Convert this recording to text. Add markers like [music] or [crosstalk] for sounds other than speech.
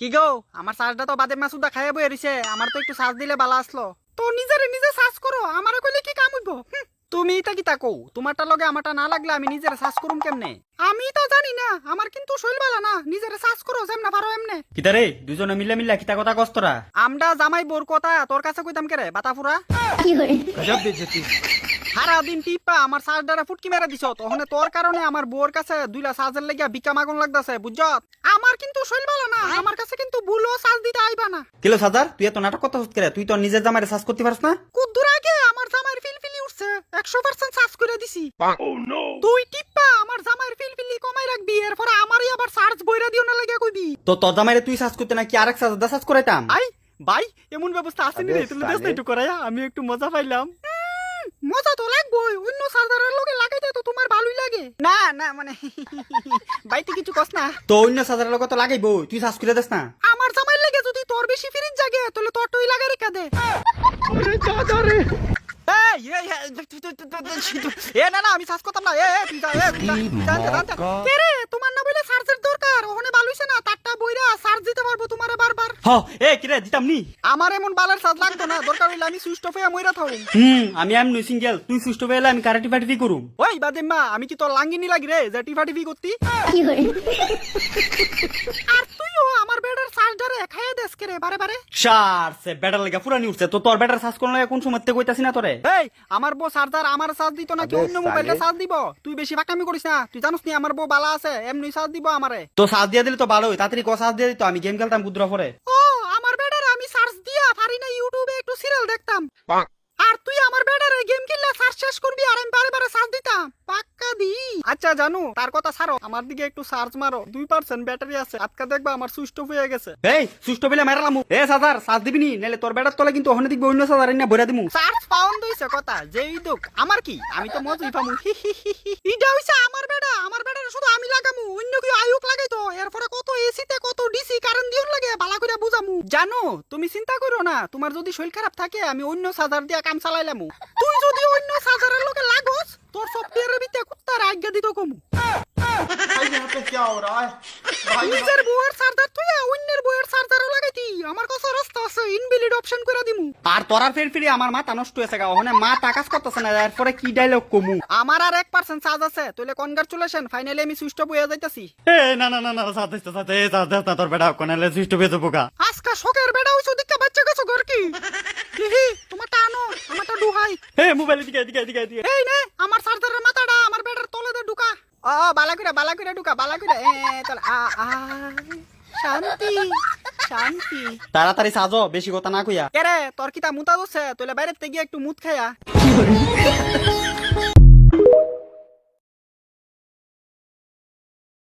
কি গো আমার চার্জটা তো বাদে মাসুদা খাইয়া বই এরিছে আমার তো একটু চার্জ দিলে বালা আসলো তো নিজেরে নিজে চার্জ করো আমারে কইলে কি কাম হইব? তুমি এটা কি তাকো তোমারটা লগে আমারটা না লাগলে আমি নিজেরে চার্জ করুম কেমনে? আমি তো জানি না আমার কিন্তু শৈল বালা না নিজেরে চার্জ করো যেমনা পারো এমনে। কিতা রে দুজনে মিলে মিলে কিতা কথা কস্তরা আমডা জামাই বোর কথা তোর কাছে কইতাম কেরে বাতাফুরা কি হই গজব বেজতি। সারা দিন টিপা আমার চার্জারে ফুটকি মেরে দিছ তখন তোর কারণে আমার বউর কাছে দুইলা চার্জার লাগিয়া বিকা মাগুন লাগতাছে বুঝছত আমার কিন্তু শৈল বালা না আমার কাছে কিন্তু বুলো চার্জ দিতে আইবা না। কিলো সাজার? তুই এত নাটক কথা করে তুই তো নিজের জামাইরে সাজ করতে পারস না? কুদ্দুর আগে আমার জামাইয়ের ফিলফিলি উঠছে একশো পার্সেন্ট চার্জ করে দিছি। তুই টিপ্পা আমার জামাইয়ের ফিলফিলি কমাই রাখবি এরপরে আমারই আবার চার্জ বইরা দিও না লাগে কইবি। তো তোর জামাইরে তুই সাজ করতে নাকি আরেক সাজ দা সাজ করাইতাম? আই ভাই এমন ব্যবস্থা আসেনি রে? তুমি দেশ না একটু করাইয়া আমি একটু মজা পাইলাম। মজা তো লাগবই অন্য চার্জারের লগে লাগাইতে তো তোমার ভালোই লাগে। না না মানে [laughs] বাইতে কিছু কস না। তো অন্য সাজারের লগত তো লাগাইবো তুই সাজ করে দেস না। আমার জামাই লাগে যদি তোর বেশি ফিরিজ জাগে তাহলে তোর টই লাগাই রেখা দে এ না না আমি শ্বাস করতাম না এ এ, তুই যা, এ, তুই যা, তুই যা, যা, যা। কে রে তোমার না বলে চার্জের দরকার ওখানে বালুইছে না তারটা বইরা চার্জ দিতে পারব তোমারে বারবার হ এ কিরে দিতাম নি। আমার এমন বালের চার্জ লাগতো না দরকার হইলে আমি সুইচ অফ মইরা থাকুম। হুম আমি সিঙ্গেল তুই আমি কারাটি ফাটি করুম। ওই বাদেম্মা আমি কি তোর লাঙ্গিনি লাগি রে যে টিফা টিফি করতি? আর তুইও আমার বেডের চার্জারে খাইয়ে দেস কে রে বারে বারে? সার সে ব্যাটার লাগা পুরানি উঠছে তো তোর ব্যাটার সাজ করলে কোন সময় থেকে কইতাছি না তোরে? এই আমার বউ চার্জার আমার চার্জ দিত নাকি অন্য মোবাইলটা চার্জ দিব? তুই বেশি ফাঁকামি করিস না তুই জানিস নি আমার বউ বালা আছে এমনি চার্জ দিব আমারে। তো সাজ দিয়ে দিলে তো ভালোই তাড়াতাড়ি ক সাজ দিয়ে দিত আমি গেম খেলতাম গুদ্রা পরে। ও আমার বেডারে আমি সার্চ দিয়া পারি না সিরিয়াল দেখতাম। আর তুই আমার বেডারে গেম খেললে সার্চ শেষ করবি আর আমি বারে বারে সার্চ দিতাম। পাক্কা দি। আচ্ছা জানো তার কথা ছাড়ো। আমার দিকে একটু সার্চ মারো। দুই পার্সেন্ট ব্যাটারি আছে। আজকে দেখবা আমার সুইচ অফ হয়ে গেছে। এই সুস্থ পেলে মারালাম এ সাজার সাজ দিবি নি? নাহলে তোর ব্যাটার তলে কিন্তু ওখানে দেখবি অন্য সাজার না ভরে দিমু। সার্চ পাউন্ড হইছে কথা। যেই দুক আমার কি? আমি তো মজুই পামু। ইটা হইছে আমার বেডা আমার বেডারে শুধু আমি লাগামু। অন্য কেউ আয়ুক লাগাইতো। এরপরে কত জানো তুমি চিন্তা করো না তোমার যদি শরীর খারাপ থাকে আমি অন্য সাজার দিয়া কাম চালাইলাম। তুই যদি অন্য সাজারের লোকে লাগোস তোর সফটওয়্যারের ভিতরে কুত্তার আজ্ঞা দিত কমু। নিজের বউয়ের সার্জার তুই অন্যের বউয়ের চার্জারও লাগাইতি আমার কাছে রাস্তা আছে ইনভ্যালিড অপশন করে দিমু আর তোরা ফের ফিরে আমার মাথা নষ্ট হয়েছে গা ওখানে মা টাকাস করতেছে না এরপরে কি ডাইলগ কমু? আমার আর এক পার্সেন্ট চার্জ আছে তুইলে কনগ্রাচুলেশন ফাইনালি আমি সুইচ অফ হয়ে যাইতাছি। এ না না না না সাথে সাথে সাথে না তোর বেটা কোনালে সুস্থ পেয়ে যাব গা। আজকা শখের বেড়া হইছো দিকে বাচ্চা গেছো ঘর কি? হিহি তোমারটা আনো আমারটা ডুহাই এ মোবাইল দিকে দিকে দিকে দিকে এই নে আমার চার্জারের মাথাটা আমার বেড়ার তলে দে ঢুকা। ও বালা করে বালা করে ঢুকা বালা করে এ চল আ আ শান্তি। শান্তি। তাড়াতাড়ি সাজো বেশি কথা না কইয়া। কে রে তোর কিতা মুতা দছে তুইলে বাইরে থেকে একটু মুত খায়া।